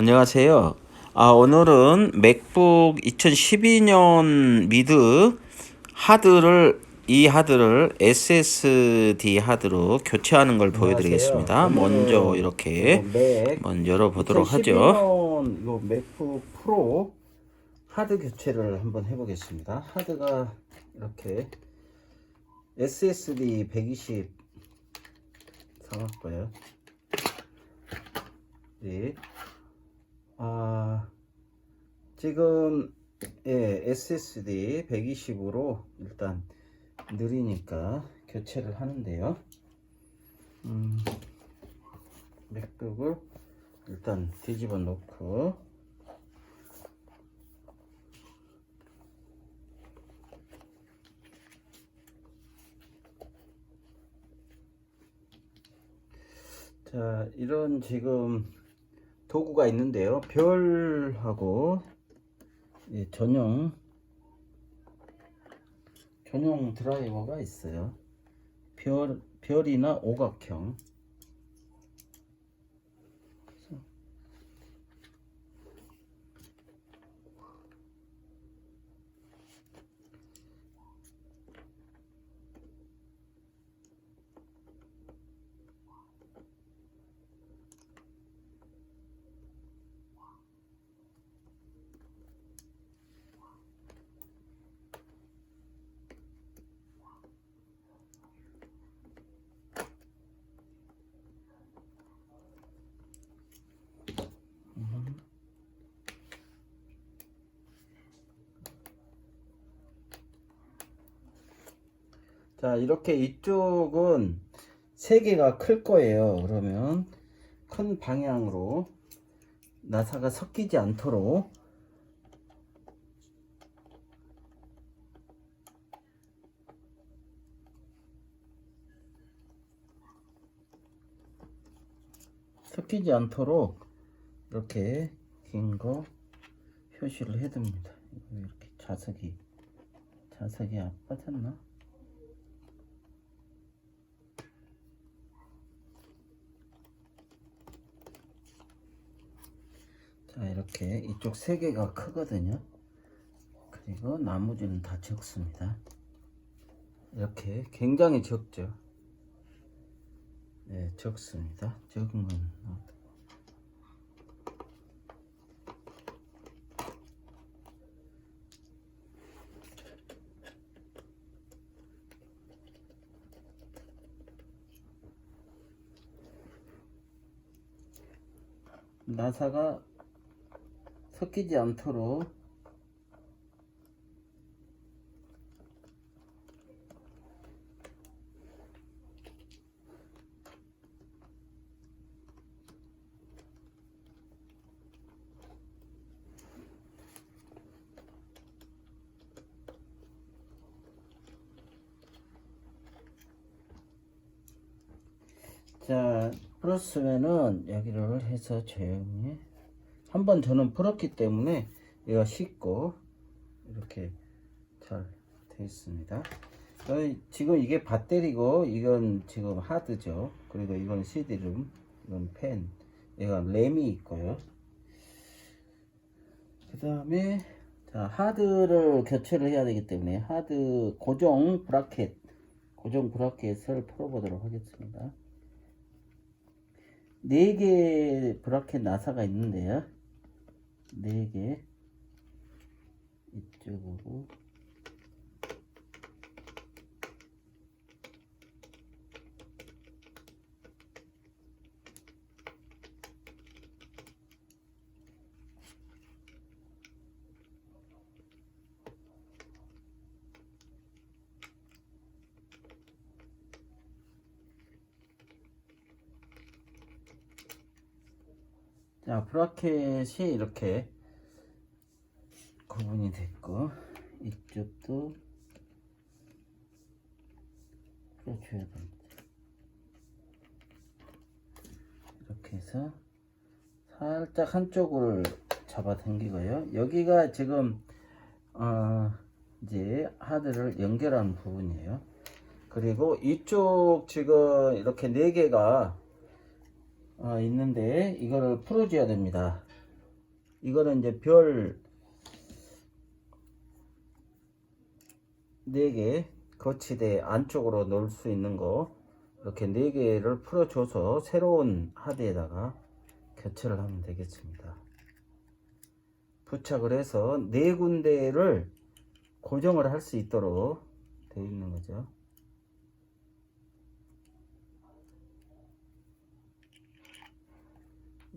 안녕하세요. 아, 오늘은 맥북 2012년 미드 하드를 이 하드를 SSD 하드로 교체하는 걸 보여드리겠습니다. 먼저 이렇게 먼저 열어보도록 하죠. 2012년 이거 맥북 프로 하드 교체를 한번 해보겠습니다. 하드가 이렇게 SSD 120 사왔고요. 네. 아 지금 예, SSD 120으로 일단 느리니까 교체를 하는데요. 음, 맥북을 일단 뒤집어 놓고 자 이런 지금 도구가 있는데요. 별하고 이 전용 전용 드라이버가 있어요. 별 별이나 오각형 자 이렇게 이쪽은 세 개가 클 거예요 그러면 큰 방향으로 나사가 섞이지 않도록 섞이지 않도록 이렇게 긴 거 표시를 해둡니다 이렇게 자석이 자석이 안 빠졌나? 자 이렇게 이쪽 세 개가 크거든요. 그리고 나머지는 다 적습니다. 이렇게 굉장히 적죠. 네 적습니다. 적은 건. 나사가 섞이지 않도록 자 플러스면은 여기를 해서 조용히 한번 저는 풀었기 때문에 얘가 쉽고 이렇게 잘 되어 있습니다. 저희 지금 이게 배터리고 이건 지금 하드죠. 그리고 이건 CD룸, 이건 펜, 얘가 램이 있고요. 그 다음에 자 하드를 교체를 해야 되기 때문에 하드 고정 브라켓, 고정 브라켓을 풀어보도록 하겠습니다. 네개 브라켓 나사가 있는데요. 네 개. 이쪽으로. 자, 브라켓이 이렇게 구분이 됐고, 이쪽도. 이렇게 해서 살짝 한쪽을 잡아 당기고요. 여기가 지금, 어, 이제 하드를 연결하는 부분이에요. 그리고 이쪽 지금 이렇게 네 개가 어, 있는데 이거를 풀어줘야 됩니다. 이거는 이제 별 4개 거치대 안쪽으로 넣을 수 있는 거 이렇게 4개를 풀어줘서 새로운 하드에다가 교체를 하면 되겠습니다. 부착을 해서 네 군데를 고정을 할 수 있도록 되어 있는 거죠.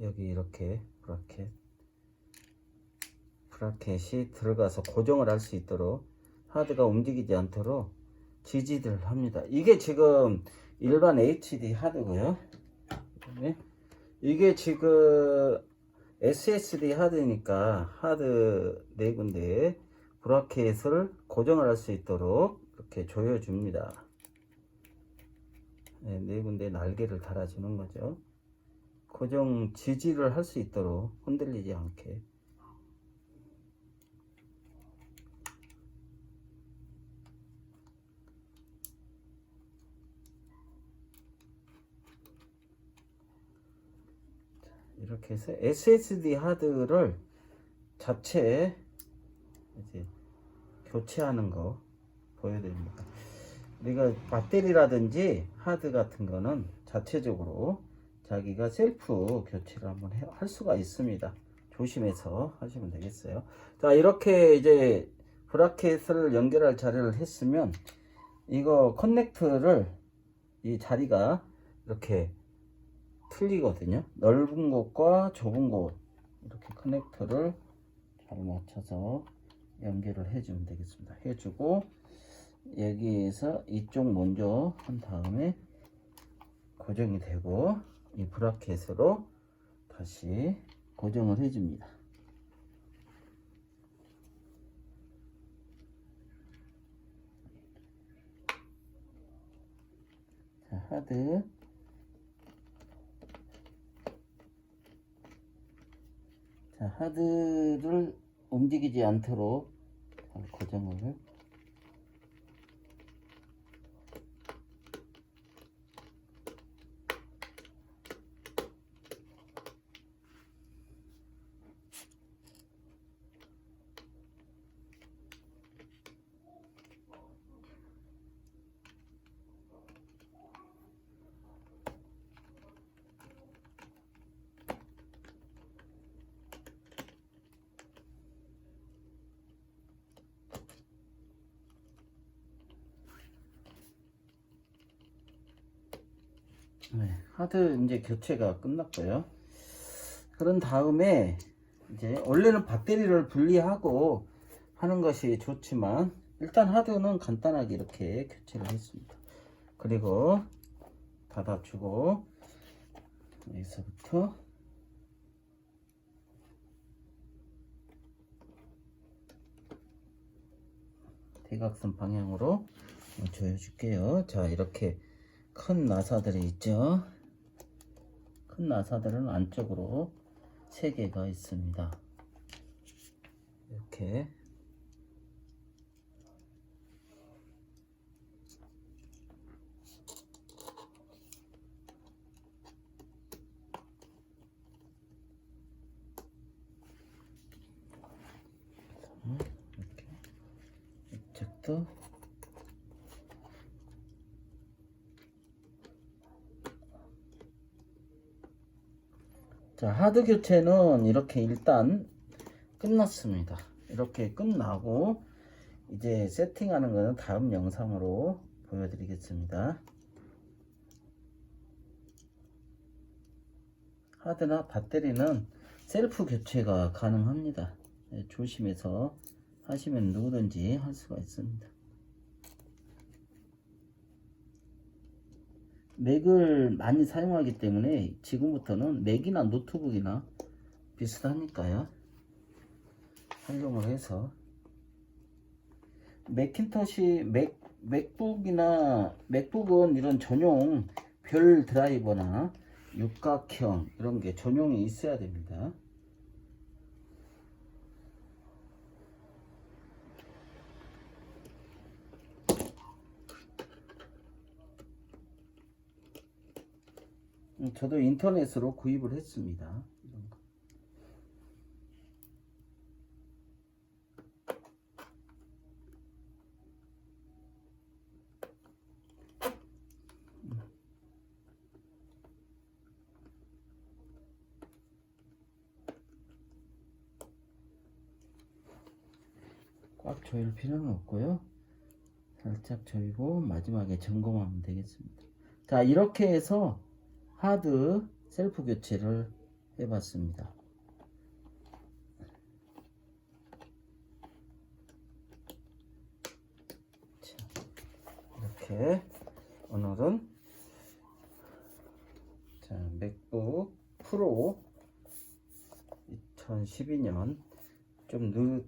여기 이렇게 브라켓 브라켓이 들어가서 고정을 할 수 있도록 하드가 움직이지 않도록 지지를 합니다. 이게 지금 일반 HD 하드고요. 그다음에 이게 지금 SSD 하드니까 하드 네 군데 브라켓을 고정을 할 수 있도록 이렇게 조여줍니다. 네, 네 군데 날개를 달아주는 거죠. 고정 지지를 할 수 있도록 흔들리지 않게 이렇게 해서 SSD 하드를 자체 이제 교체하는 거 보여드립니다. 우리가 배터리라든지 하드 같은 거는 자체적으로 자기가 셀프 교체를 한번 해- 할 수가 있습니다. 조심해서 하시면 되겠어요. 자, 이렇게 이제 브라켓을 연결할 자리를 했으면 이거 커넥터를 이 자리가 이렇게 틀리거든요. 넓은 곳과 좁은 곳 이렇게 커넥터를 잘 맞춰서 연결을 해주면 되겠습니다. 해주고 여기에서 이쪽 먼저 한 다음에 고정이 되고 이 브라켓으로 다시 고정을 해줍니다. 자, 하드 자, 하드를 움직이지 않도록 잘 고정을 네, 하드 이제 교체가 끝났고요. 그런 다음에 이제 원래는 배터리를 분리하고 하는 것이 좋지만 일단 하드는 간단하게 이렇게 교체를 했습니다. 그리고 닫아주고 여기서부터 대각선 방향으로 조여줄게요. 자 이렇게 큰 나사들이 있죠. 큰 나사들은 안쪽으로 세 개가 있습니다. 이렇게 이렇게 이쪽도 자, 하드 교체는 이렇게 일단 끝났습니다. 이렇게 끝나고 이제 세팅하는 거는 다음 영상으로 보여드리겠습니다. 하드나 배터리는 셀프 교체가 가능합니다. 네, 조심해서 하시면 누구든지 할 수가 있습니다. 맥을 많이 사용하기 때문에 지금부터는 맥이나 노트북이나 비슷하니까요. 활용을 해서 맥킨토시 맥 맥북이나 맥북은 이런 전용 별 드라이버나 육각형 이런 게 전용이 있어야 됩니다. 저도 인터넷으로 구입을 했습니다. 꽉 조일 필요는 없고요. 살짝 조이고 마지막에 점검하면 되겠습니다. 자 이렇게 해서 하드 셀프 교체를 해봤습니다. 자, 이렇게 오늘은 자 맥북 프로 2012년 좀 느,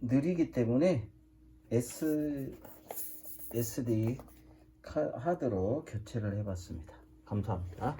느리기 때문에 S, SD 카- 하드로 교체를 해봤습니다. 감사합니다.